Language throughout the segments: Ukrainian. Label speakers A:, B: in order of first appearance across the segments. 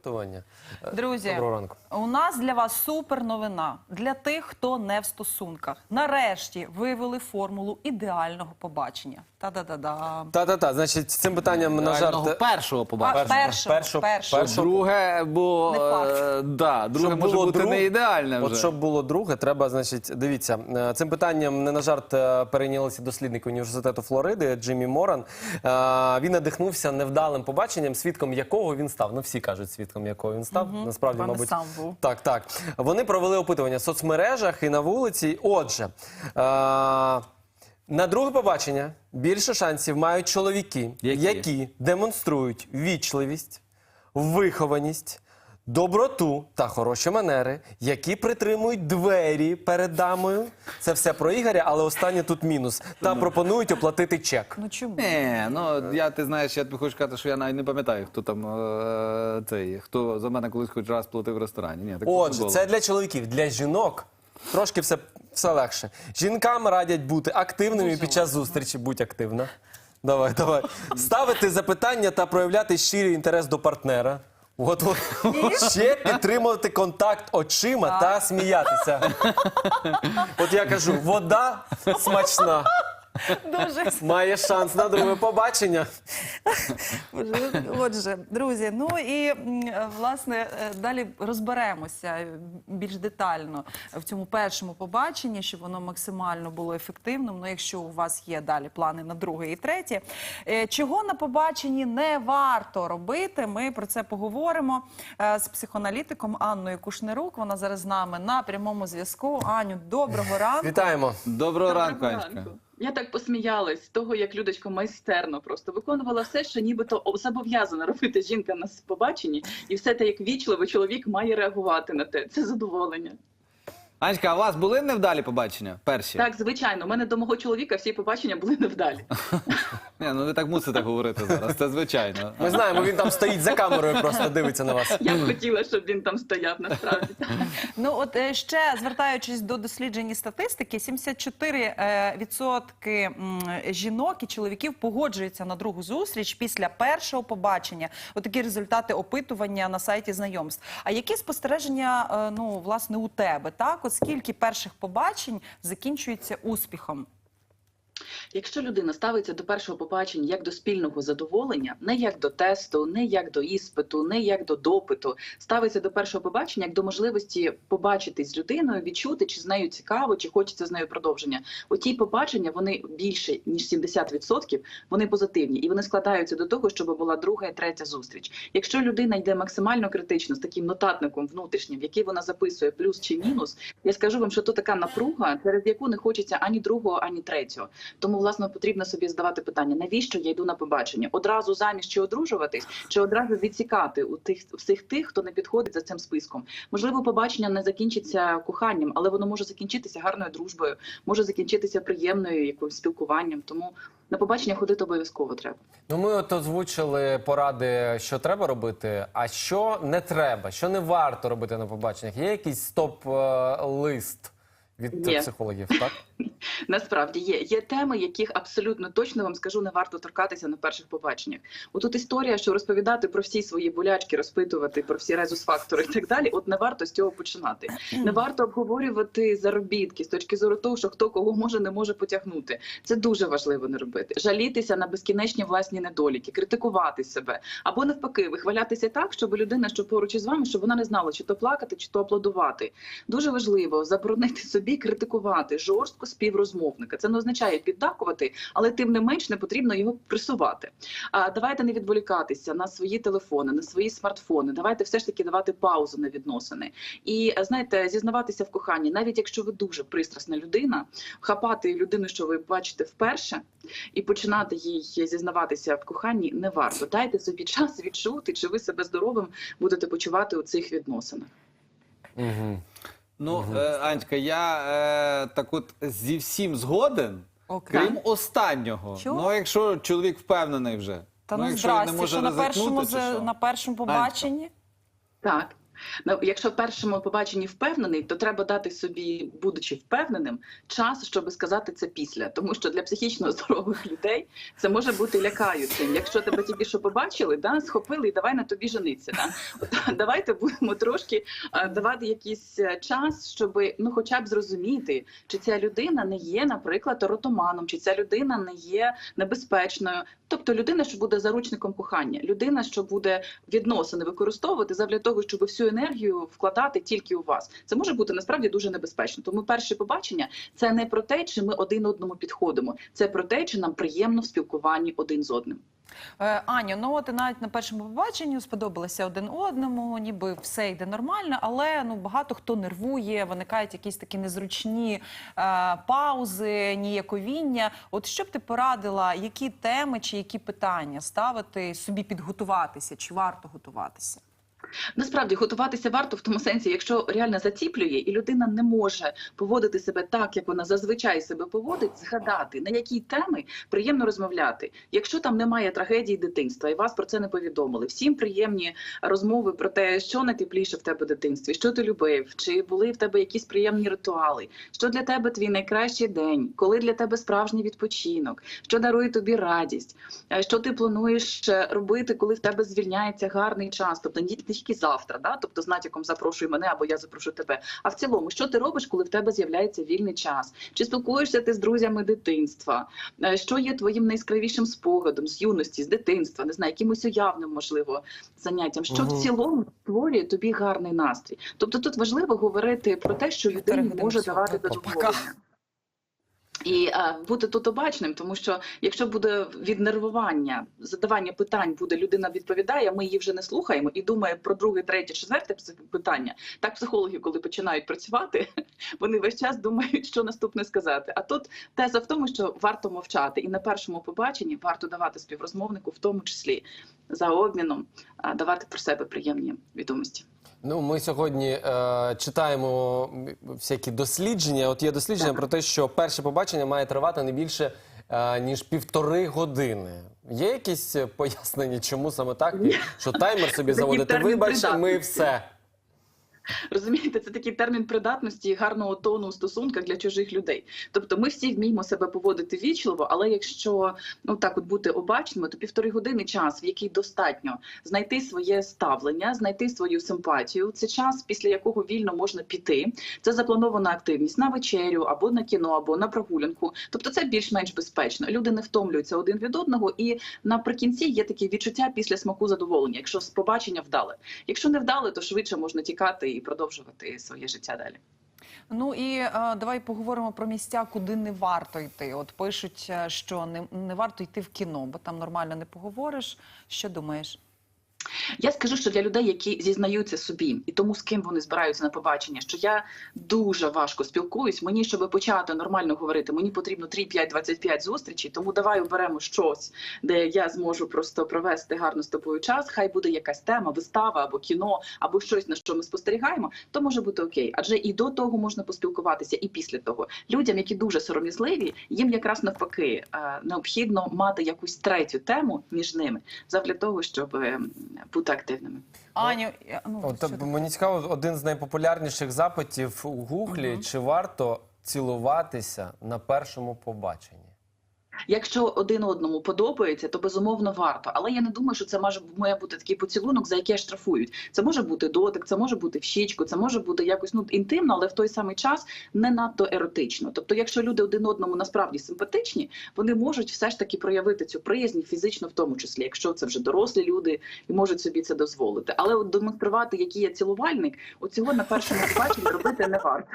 A: Опитування. Е,
B: Друзі,
A: Доброго ранку.
B: у нас для вас супер новина для тих, хто не в стосунках. Нарешті вивели формулу ідеального побачення. Та-да-да-да.
A: Та-та-та, значить, цим питанням, на жарт...
C: першого
B: А,
C: побачення.
B: першого,
A: першого-
B: першого.
A: першого.
C: Друге, бо
B: Не факт.
C: е, да, друге
A: Щоб
C: може
A: було
C: бути
A: друг-
C: не ідеальне вже.
A: От щоб було друге, треба, значить, дивіться, е, цим питанням не на жарт е, перейнялися дослідники університету Флориди Джиммі Моран. Е, Він надихнувся невдалим побаченням, свідком якого він став. Ну, всі кажуть, свідком якого він став. Насправді,
B: Пане
A: мабуть,
B: сам був.
A: так, так. Вони провели опитування в соцмережах і на вулиці. Отже. е, На друге побачення більше шансів мають чоловіки,
C: Які?
A: які демонструють вічливість, вихованість, доброту та хороші манери, які притримують двері перед дамою. Це все про Ігоря, але останнє тут мінус. Та пропонують оплатити чек.
B: Ну чому?
C: Ні, ну я ти знаєш, я тобі хочу сказати, що я навіть не пам'ятаю, хто там е, цей, хто за мене колись хоч раз платив в ресторані. Ні, не
A: Отже, це для чоловіків, для жінок. Трошки все, все легше. Жінкам радять бути активними під час зустрічі. Будь активна. Давай, давай. Ставити запитання та проявляти щирий інтерес до партнера. От. Ще підтримувати контакт очима та сміятися. От я кажу, вода смачна.
B: Дуже
A: Має шанс на друге побачення.
B: Отже, друзі, ну і власне е, далі розберемося більш детально в цьому першому побаченні, щоб воно максимально було ефективним. Ну, якщо у вас є далі плани на друге і третє, Е, чого на побаченні не варто робити? Ми про це поговоримо е, з психоаналітиком Анною Кушнерук. Вона зараз з нами на прямому зв'язку. Аню, доброго ранку.
A: Вітаємо.
C: Доброго
D: Доброго
C: Анечка.
D: ранку. Я так посміялась з того, як Людочка майстерно просто виконувала все, що нібито зобов'язана робити жінка на побаченні, і все те, як вічливо чоловік має реагувати на те. Це задоволення.
C: Анечка, а у вас були невдалі побачення? Перші?
D: Так, звичайно, у мене до мого чоловіка всі побачення були невдалі.
C: Ні, ну ви так мусите говорити зараз, це звичайно.
A: Ми знаємо, він там стоїть за камерою, просто дивиться на вас.
D: Я б хотіла, щоб він там стояв насправді.
B: Ну от е, ще звертаючись до досліджень і статистики, 74% е, м, жінок і чоловіків погоджуються на другу зустріч після першого побачення. Отакі результати опитування на сайті знайомств. А які спостереження е, ну власне у тебе? Так, от скільки перших побачень закінчується успіхом?
D: Якщо людина ставиться до першого побачення як до спільного задоволення, не як до тесту, не як до іспиту, не як до допиту, ставиться до першого побачення як до можливості побачитись з людиною, відчути, чи з нею цікаво, чи хочеться з нею продовження. Оті побачення вони більше ніж 70%, вони позитивні і вони складаються до того, щоб була друга і третя зустріч. Якщо людина йде максимально критично з таким нотатником внутрішнім, в який вона записує плюс чи мінус, я скажу вам, що то така напруга, через яку не хочеться ані другого, ані третього. Тому власне потрібно собі задавати питання: навіщо я йду на побачення? Одразу заміж чи одружуватись, чи одразу відсікати у тих всіх тих, хто не підходить за цим списком. Можливо, побачення не закінчиться коханням, але воно може закінчитися гарною дружбою, може закінчитися приємною якимось спілкуванням. Тому на побачення ходити обов'язково треба.
A: Ну, ми от озвучили поради, що треба робити, а що не треба, що не варто робити на побаченнях. Є якийсь стоп-лист від
D: Є.
A: психологів, так?
D: Насправді є. Є теми, яких абсолютно точно вам скажу, не варто торкатися на перших побаченнях. Отут історія, що розповідати про всі свої болячки, розпитувати про всі резус-фактори і так далі. От не варто з цього починати. Не варто обговорювати заробітки з точки зору того, що хто кого може, не може потягнути. Це дуже важливо не робити. Жалітися на безкінечні власні недоліки, критикувати себе або навпаки, вихвалятися так, щоб людина, що поруч із вами, щоб вона не знала, чи то плакати, чи то аплодувати. Дуже важливо заборонити собі критикувати жорстко співрозмовника. Це не означає піддакувати, але тим не менш не потрібно його пресувати. А давайте не відволікатися на свої телефони, на свої смартфони. Давайте все ж таки давати паузу на відносини. І е, знаєте, зізнаватися в коханні, навіть якщо ви дуже пристрасна людина, хапати людину, що ви бачите вперше, і починати їй зізнаватися в коханні не варто. Дайте собі час відчути, чи ви себе здоровим будете почувати у цих відносинах.
A: Угу.
C: Ну, е, Анечка, я е, так от зі всім згоден,
B: Окей.
C: крім останнього.
B: Чого?
C: Ну, якщо чоловік впевнений вже.
B: Та ну,
C: якщо він не
B: здрасте,
C: може
B: що на першому
C: чи
B: за-
C: що?
B: на першому побаченні.
D: Так. Якщо в першому побаченні впевнений, то треба дати собі, будучи впевненим, час, щоб сказати це після. Тому що для психічно здорових людей це може бути лякаючим. Якщо тебе тільки що побачили, да, схопили і давай на тобі жениться. Да? От, давайте будемо трошки а, давати якийсь е, час, щоб ну, хоча б зрозуміти, чи ця людина не є, наприклад, ротоманом, чи ця людина не є небезпечною. Тобто людина, що буде заручником кохання, людина, що буде відносини використовувати задля того, щоб всю енергію вкладати тільки у вас. Це може бути насправді дуже небезпечно. Тому перше побачення це не про те, чи ми один одному підходимо, це про те, чи нам приємно в спілкуванні один з одним.
B: Е, Аню, ну от навіть на першому побаченні сподобалися один одному, ніби все йде нормально, але ну багато хто нервує, виникають якісь такі незручні е, паузи, ніяковіння. От що б ти порадила, які теми чи які питання ставити собі підготуватися, чи варто готуватися?
D: Насправді готуватися варто в тому сенсі, якщо реально заціплює, і людина не може поводити себе так, як вона зазвичай себе поводить, згадати на які теми приємно розмовляти. Якщо там немає трагедії дитинства, і вас про це не повідомили, всім приємні розмови про те, що найтепліше в тебе в дитинстві, що ти любив, чи були в тебе якісь приємні ритуали, що для тебе твій найкращий день, коли для тебе справжній відпочинок, що дарує тобі радість, е, що ти плануєш е, робити, коли в тебе звільняється гарний час, тобто тільки завтра, да? тобто з натяком запрошуй мене або я запрошу тебе. А в цілому, що ти робиш, коли в тебе з'являється вільний час? Чи спілкуєшся ти з друзями дитинства? Е, Що є твоїм найяскравішим спогадом з юності, з дитинства, не знаю, якимось уявним, можливо, заняттям? Що
A: Мгм.
D: в цілому створює тобі гарний настрій? Тобто тут важливо говорити про те, що людині може давати задоволення. І а, бути тут обачним, тому що якщо буде віднервування, задавання питань, буде людина відповідає, ми її вже не слухаємо і думає про друге, третє, четверте питання. Так психологи, коли починають працювати, вони весь час думають, що наступне сказати. А тут теза в тому, що варто мовчати, і на першому побаченні варто давати співрозмовнику, в тому числі за обміном, давати про себе приємні відомості.
A: Ну, ми сьогодні е, читаємо всякі дослідження. От є дослідження про те, що перше побачення має тривати не більше е, ніж півтори години. Є якісь пояснення, чому саме так? Що таймер собі заводити?
D: Вибачте,
A: Вибач, ми все.
D: Розумієте, це такий термін придатності і гарного тону у стосунках для чужих людей. Тобто, ми всі вміємо себе поводити вічливо, але якщо ну так от бути обачними, то півтори години час, в який достатньо знайти своє ставлення, знайти свою симпатію. Це час, після якого вільно можна піти. Це запланована активність на вечерю або на кіно, або на прогулянку. Тобто, це більш-менш безпечно. Люди не втомлюються один від одного, і наприкінці є таке відчуття після смаку задоволення, якщо з побачення вдале. Якщо не вдале, то швидше можна тікати і продовжувати своє життя далі.
B: Ну і е, давай поговоримо про місця, куди не варто йти. От пишуть, е, що не, не варто йти в кіно, бо там нормально не поговориш. Що думаєш?
D: Я скажу, що для людей, які зізнаються собі, і тому з ким вони збираються на побачення, що я дуже важко спілкуюсь. Мені, щоб почати нормально говорити, мені потрібно 3, 5, 25 зустрічей. Тому давай оберемо щось, де я зможу просто провести гарно з тобою час. Хай буде якась тема, вистава або кіно, або щось на що ми спостерігаємо. То може бути окей. Адже і до того можна поспілкуватися, і після того людям, які дуже сором'язливі, їм якраз навпаки е, необхідно мати якусь третю тему між ними, задля того, щоб е, бути активними.
B: Аню, ну,
A: От,
B: що ти-
A: мені цікаво, один з найпопулярніших запитів у Гуглі: чи варто цілуватися на першому побаченні?
D: Якщо один одному подобається, то безумовно варто. Але я не думаю, що це може бути такий поцілунок, за який штрафують. Це може бути дотик, це може бути в щічку, це може бути якось ну інтимно, але в той самий час не надто еротично. Тобто, якщо люди один одному насправді симпатичні, вони можуть все ж таки проявити цю приязнь фізично, в тому числі, якщо це вже дорослі люди і можуть собі це дозволити. Але от демонструвати, який я цілувальник, от цього на першому побаченні робити не варто.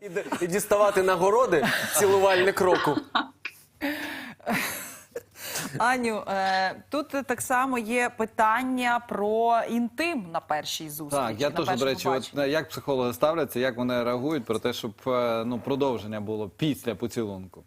A: І, і діставати нагороди цілувальник року.
B: Аню, е, тут так само є питання про інтим на першій зустрічі.
C: Так, я теж, до речі, от, е, як психологи ставляться, як вони реагують про те, щоб е, ну, продовження було після поцілунку.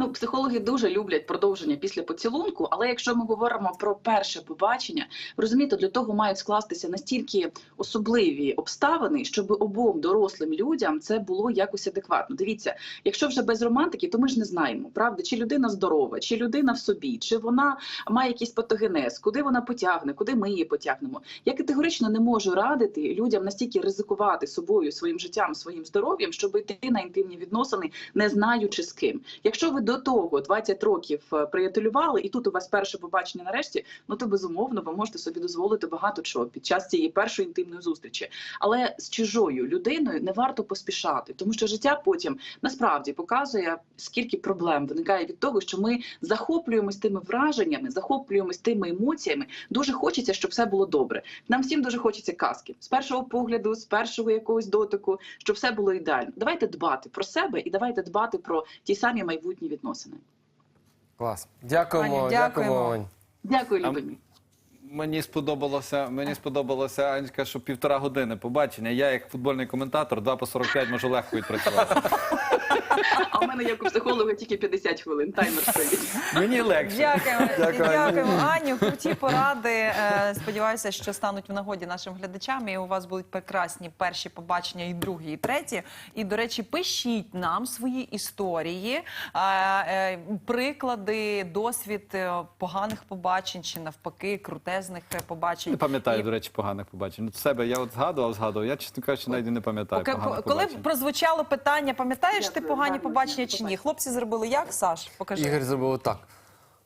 D: Ну, психологи дуже люблять продовження після поцілунку, але якщо ми говоримо про перше побачення, розумієте, для того мають скластися настільки особливі обставини, щоб обом дорослим людям це було якось адекватно. Дивіться, якщо вже без романтики, то ми ж не знаємо, правда, чи людина здорова, чи людина в собі, чи вона має якийсь патогенез, куди вона потягне, куди ми її потягнемо. Я категорично не можу радити людям настільки ризикувати собою, своїм життям, своїм здоров'ям, щоб йти на інтимні відносини, не знаючи з ким. Якщо ви до того 20 років е, приятелювали, і тут у вас перше побачення нарешті, ну то безумовно ви можете собі дозволити багато чого під час цієї першої інтимної зустрічі. Але з чужою людиною не варто поспішати, тому що життя потім насправді показує, скільки проблем виникає від того, що ми захоплюємось тими враженнями, захоплюємось тими емоціями. Дуже хочеться, щоб все було добре. Нам всім дуже хочеться казки з першого погляду, з першого якогось дотику, щоб все було ідеально. Давайте дбати про себе і давайте дбати про ті самі майбутні відносини.
A: Клас. Дякуємо,
B: Аня,
A: дякуємо.
B: дякуємо.
D: Дякую, любимі.
C: Мені сподобалося, мені сподобалося, Анська, що півтора години побачення. Я, як футбольний коментатор, 2 по 45 можу легко відпрацювати.
D: А у мене як у психолога тільки 50 хвилин. Таймер стоїть.
C: Мені легше.
B: Дякуємо,
A: Дякую,
B: дякуємо, Аню. Круті поради. Е, Сподіваюся, що стануть в нагоді нашим глядачам. І у вас будуть прекрасні перші побачення, і другі, і треті. І, до речі, пишіть нам свої історії, е, е, приклади, досвід е, поганих побачень чи навпаки крутезних е, побачень.
C: Не пам'ятаю,
B: І
C: до речі, поганих побачень. Ну, себе я от згадував, згадував. Я, чесно кажучи, навіть і не пам'ятаю.
B: Поки,
C: поганих
B: коли
C: побачень.
B: прозвучало питання, пам'ятаєш ти
D: Дякую,
B: погані побачення чи ні? Хлопці зробили як, Саш? Покажи.
A: Ігор зробив так.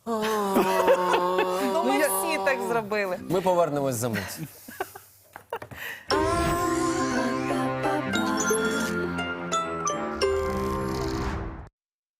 B: Ну ми всі так зробили.
A: Ми повернемось за мить.